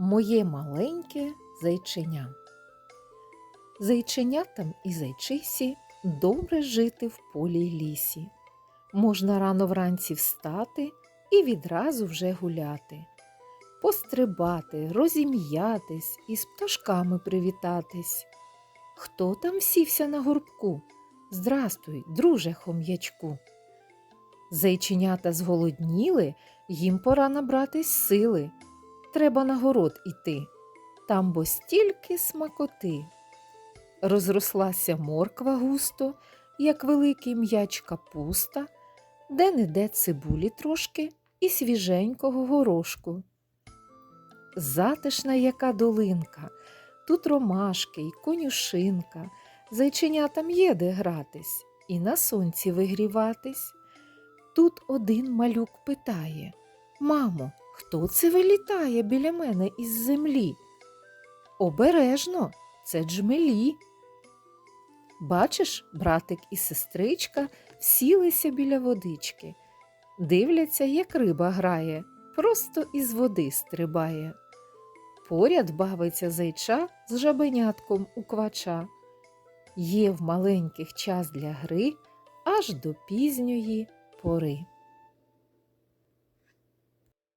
Моє маленьке зайченя. Зайченятам і зайчисі добре жити в полі й лісі. Можна рано вранці встати і відразу вже гуляти, пострибати, розім'ятись і з пташками привітатись. Хто там сівся на горбку? Здрастуй, друже хом'ячку. Зайченята зголодніли, їм пора набратись сили. Треба на город іти, там бо стільки смакоти. Розрослася морква густо, як великий м'яч капуста, де не де цибулі трошки і свіженького горошку. Затишна яка долинка, тут ромашки й конюшинка, зайченятам є де гратись і на сонці вигріватись. Тут один малюк питає Мамо, хто це вилітає біля мене із землі? Обережно, це джмелі. Бачиш, братик і сестричка сілися біля водички, дивляться, як риба грає, просто із води стрибає. Поряд бавиться зайча з жабенятком у квача. Є в маленьких час для гри аж до пізньої пори.